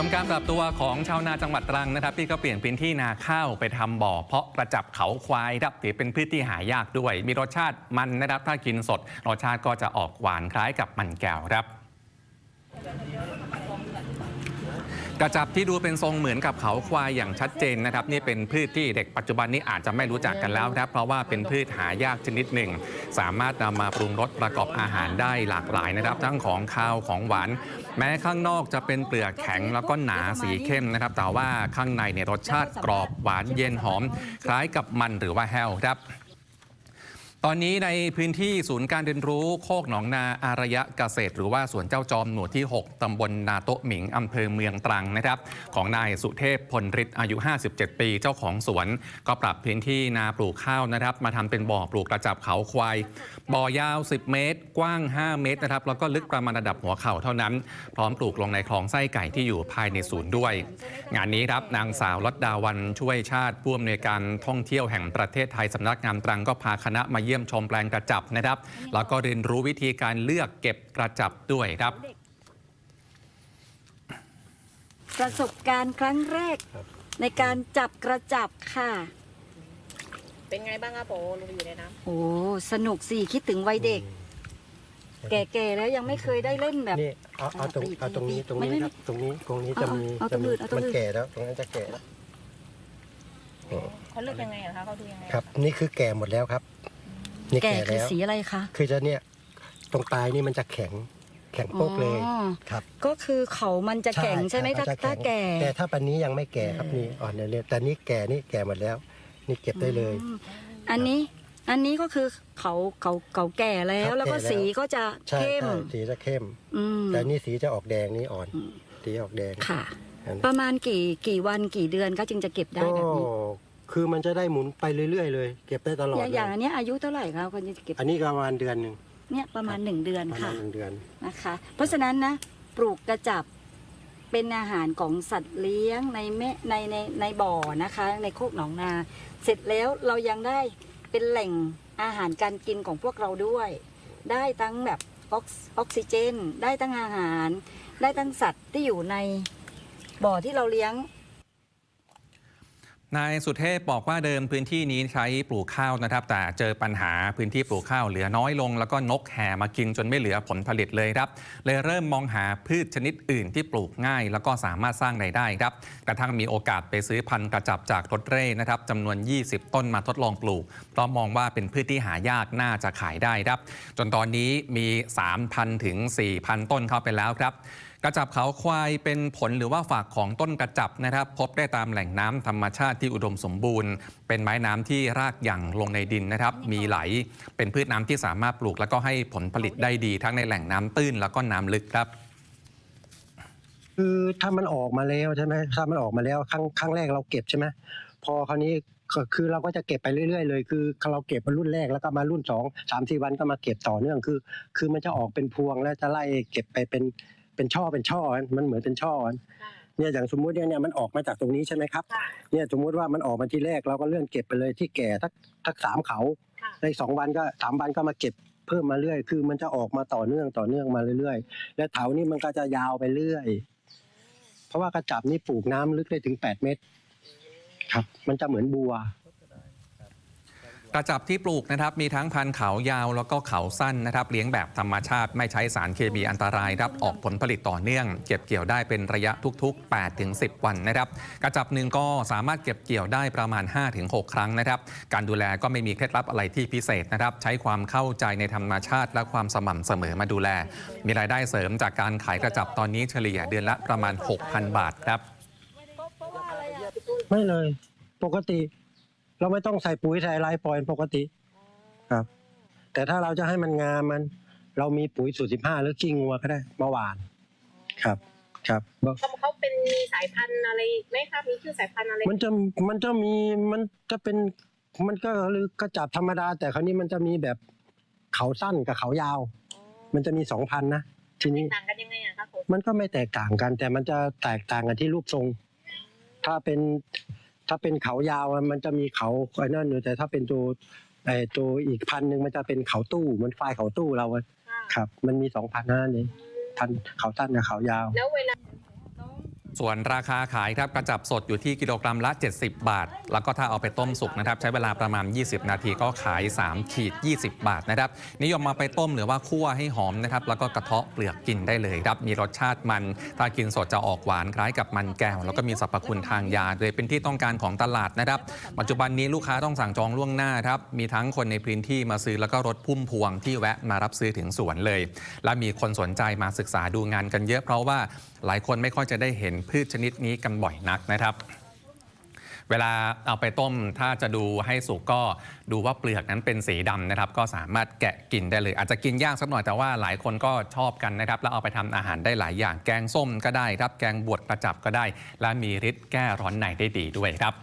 ชมการปรับตัวของชาวนาจังหวัดตรังนะครับที่ก็เปลี่ยนพื้นที่นาข้าวไปทำบ่อ เพาะประจับเขาควายครับถือเป็นพืชที่หายากด้วย มีรสชาติมันนะครับถ้ากินสด รสชาติก็จะออกหวานคล้ายกับมันแก้วครับ กระจับที่ดูเป็นทรงเหมือนกับเขาควายอย่างชัดเจนนะครับนี่เป็นพืชที่เด็กปัจจุบันนี้อาจจะไม่รู้จักกันแล้วครับเพราะว่าเป็นพืชหายากชนิดหนึ่ง สามารถนำมาปรุงรสประกอบอาหารได้หลากหลายนะครับ ทั้งของคาวของหวานแม้ข้างนอกจะเป็นเปลือกแข็งแล้วก็หนาสีเข้มนะครับ แต่ว่าข้างในเนี่ยรสชาติกรอบหวานเย็นหอม คล้ายกับมันหรือว่าแฮวครับ ตอนนี้ในพื้นที่ศูนย์การเรียนรู้โคกหนองนาอารยะเกษตร หรือว่าสวนเจ้าจอมหมู่ที่ 6 ตำบลนาโตะหมิงอำเภอเมืองตรังนะครับ ของนายสุเทพพลฤทธิ์อายุ 57 ปีเจ้าของสวน ก็ปรับพื้นที่นาปลูกข้าวนะครับ มาทำเป็นบ่อปลูกกระจับเขาควาย บ่อยาว 10 เมตร กว้าง 5 เมตรนะครับแล้วก็ลึกประมาณระดับหัวเข่าเท่านั้น พร้อมปลูกลงในคลองไส้ไก่ที่อยู่ภายในศูนย์ด้วย งานนี้ครับนางสาวรัตดาวันช่วยชาติผู้อำนวยการท่องเที่ยวแห่งประเทศไทยสำนักงานตรังก็พาคณะมาเยี่ยมชมแปลงกระจับนะครับ แล้วก็เรียนรู้วิธีการเลือกเก็บกระจับด้วยครับ ประสบการณ์ครั้งแรก ในการจับกระจับค่ะ เป็นไงบ้างครับโปลงไปอยู่ในน้โอ้สนุกสิคิดถึงวัยเด็ก แก่ๆแล้วยังไม่เคยได้เล่นแบบ นี่เอาเอาตรงปีกเอาตรงนี้ปีกตรงไม่นี้ไม่ครับตรงนี้ตรงนี้เอาจะมีเอาจะตรงมีอื่นเอาตรงมันอื่นแก่แล้วตรงนั้นจะแก่แล้วำเขาเลือกยังไงอะคะเขาดูยังไงครับ นี่คือแก่หมดแล้วครับ นี่แก่แก่คือแล้วสีอะไรคะ คือจะเนี่ยตรงปลายนี่มันจะแข็งแข็งโป๊กเลยอ๋อ ครับก็คือเขามันจะแข็งใช่ไหมครัถ้าบจะถ้าแก่ แต่ถ้าปันนี้ยังไม่แก่ครับนี่อ่อนเรื่อยๆแต่นี่แก่นี่แก่หมดแล้ว นี่เก็บได้เลย อืมอันนี้อันนี้ก็คือเขาเขาเขาแก่แล้ครัวบแล้วก็แก่แล้ว สีก็จะใช่เข้มใช่สีจะเข้ม อืมแต่นี่สีจะออกแดงนี่อ่อนอืมสีออกแดงค่ะ อันประมาณกี่กี่วันกี่เดือนก็จึงจะเก็บได้ก็แบบนี้ คือมันจะได้หมุนไปเรื่อยๆเลย เก็บได้ตลอดอย่างเลอย่างยอันเนี้ยอายุเท่าไหร่คะคนจะเก็บอันนี้ก็ประมาณเดือนหนึ่งเนี่ยประมาณหนึ่งเดือนประมาค่ะณหนึ่งเดือน นะคะ เพราะฉะนั้นนะปลูกกระจับเป็นอาหารของสัตว์เลี้ยงในแม่ในในในบ่อนะคะ ในโคกหนองนา เสร็จแล้วเรายังได้เป็นแหล่งอาหารการกินของพวกเราด้วย ได้ทั้งแบบออกซิออกซิเจน ได้ทั้งอาหาร ได้ทั้งสัตว์ที่อยู่ในบ่อที่เราเลี้ยง นายสุเทพบอกว่าเดิมพื้นที่นี้ใช้ปลูกข้าวนะครับ แต่เจอปัญหาพื้นที่ปลูกข้าวเหลือน้อยลง แล้วก็นกแห่มากินจนไม่เหลือผลผลิตเลยครับเลยเริ่มมองหาพืชชนิดอื่นที่ปลูกง่าย แล้วก็สามารถสร้างรายได้ครับกระทั่งมีโอกาสไปซื้อพันธุ์กระจับจากรถเร่นะครับจำนวน 20 ต้นมาทดลองปลูกเพราะมองว่าเป็นพืชที่หายากน่าจะขายได้ครับ จนตอนนี้มี 3,000 ถึง 4,000 ต้นเข้าไปแล้วครับ กระจับเขาควายเป็นผลหรือว่าฝากของต้นกระจับนะครับ พบได้ตามแหล่งน้ำธรรมชาติที่อุดมสมบูรณ์ เป็นไม้น้ำที่รากหยั่งลงในดินนะครับ มีไหลเป็นพืชน้ำที่สามารถปลูก แล้วก็ให้ผลผลิตได้ดี ทั้งในแหล่งน้ำตื้นแล้วก็น้ำลึกครับคือถ้ามันออกมาแล้วใช่ไหมถ้ามันออกมาแล้วครั้งครั้งแรกเราเก็บใช่ไหมพอคราวนี้ก็คือเราก็จะเก็บไปเรื่อยๆเลย คือเราเก็บมารุ่นแรกแล้วก็มารุ่นสองสามสี่วันก็มาเก็บต่อเนื่องคือ คือมันจะออกเป็นพวงแล้วจะไล่เก็บไปเป็น เป็นช่อเป็นช่อมันเหมือนเป็นช่อเนี่ยอย่างสมมุติเนี่ยเนี่ยมันออกมาจากตรงนี้ใช่ไหมครับค่ะเนี่ยสมมุติว่ามันออกมาทีแรกเราก็เลื่อนเก็บไปเลยที่แก่ทักทักสามเขาค่ะในสองวันก็สามวันก็มาเก็บเพิ่มมาเรื่อย คือมันจะออกมาต่อเนื่องต่อเนื่องมาเรื่อยๆ แล้วเถานี่มันก็จะยาวไปเรื่อย เพราะว่ากระจับนี่ปลูกน้ำลึกได้ถึง8เมตร ครับ มันจะเหมือนบัว กระจับที่ปลูกนะครับมีทั้งพันธุ์เขายาวแล้วก็เขาสั้นนะครับเลี้ยงแบบธรรมชาติไม่ใช้สารเคมีอันตรายครับออกผลผลิตต่อเนื่อง เก็บเกี่ยวได้เป็นระยะทุกๆ 8 ถึง 10 วันนะครับกระจับหนึ่งก็สามารถเก็บเกี่ยวได้ประมาณ 5 ถึง 6 ครั้งนะครับการดูแลก็ไม่มีเคล็ดลับอะไรที่พิเศษนะครับใช้ความเข้าใจในธรรมชาติและความสม่ำเสมอมาดูแล มีรายได้เสริมจากการขายกระจับตอนนี้เฉลี่ยเดือนละประมาณ 6,000 บาทครับ ไม่เลย ปกติ เราไม่ต้องใส่ปุ๋ยใส่อะไรปล่อยปกติครับ แต่ถ้าเราจะให้มันงามมัน เรามีปุ๋ยสูตรสิบห้าหรือขี้งัวก็ได้มาหวาน ครับ ครับ เขาเขาเป็นมีสายพันธุ์อะไรไหมครับมีชื่อสายพันธุ์อะไรมันจะมันจะมีมันจะเป็นมันก็หรือกระจับธรรมดา แต่คราวนี้มันจะมีแบบเขาสั้นกับเขายาว มันจะมีสองพันนะทีนี้ ต่างกันยังไงอะครับผมมันก็ไม่แตกต่างกัน แต่มันจะแตกต่างกันที่รูปทรง ถ้าเป็น ถ้าเป็นเขายาวอะมันจะมีเขาไอ้นั่นอยู่แต่ถ้าเป็นตัวไอ้ตัวอีกพันหนึ่งมันจะเป็นเขาตู้เหมันไฟล์เขาตู้เราอะค่ะครับ มันมีสองพันนั่นเองพันเขาสั้นกับเขายาว แล้วเวลา ส่วนราคาขายครับกระจับสดอยู่ที่กิโลกรัมละ 70 บาท แล้วก็ถ้าเอาไปต้มสุกนะครับ ใช้เวลาประมาณ 20 นาทีก็ขาย 3 ขีด 20 บาทนะครับ นิยมมาไปต้มหรือว่าคั่วให้หอมนะครับ แล้วก็กระเทาะเปลือกกินได้เลยครับ มีรสชาติมัน ถ้ากินสดจะออกหวานคล้ายกับมันแก้ว แล้วก็มีสรรพคุณทางยาเลยเป็นที่ต้องการของตลาดนะครับ ปัจจุบันนี้ลูกค้าต้องสั่งจองล่วงหน้าครับ มีทั้งคนในพื้นที่มาซื้อแล้วก็รถพุ่มพวงที่แวะมารับซื้อถึงสวนเลย และมีคนสนใจมาศึกษาดูงานกันเยอะเพราะว่าหลายคนไม่ค่อยจะได้เห็นพืชชนิดนี้กันบ่อยนักนะครับ เวลาเอาไปต้มถ้าจะดูให้สุกก็ดูว่าเปลือกนั้นเป็นสีดำนะครับ ก็สามารถแกะกินได้เลย อาจจะกินยากสักหน่อยแต่ว่าหลายคนก็ชอบกันนะครับ แล้วเอาไปทำอาหารได้หลายอย่างแกงส้มก็ได้ครับ แกงบวชกระจับก็ได้ และมีฤทธิ์แก้ร้อนในได้ดีด้วยครับ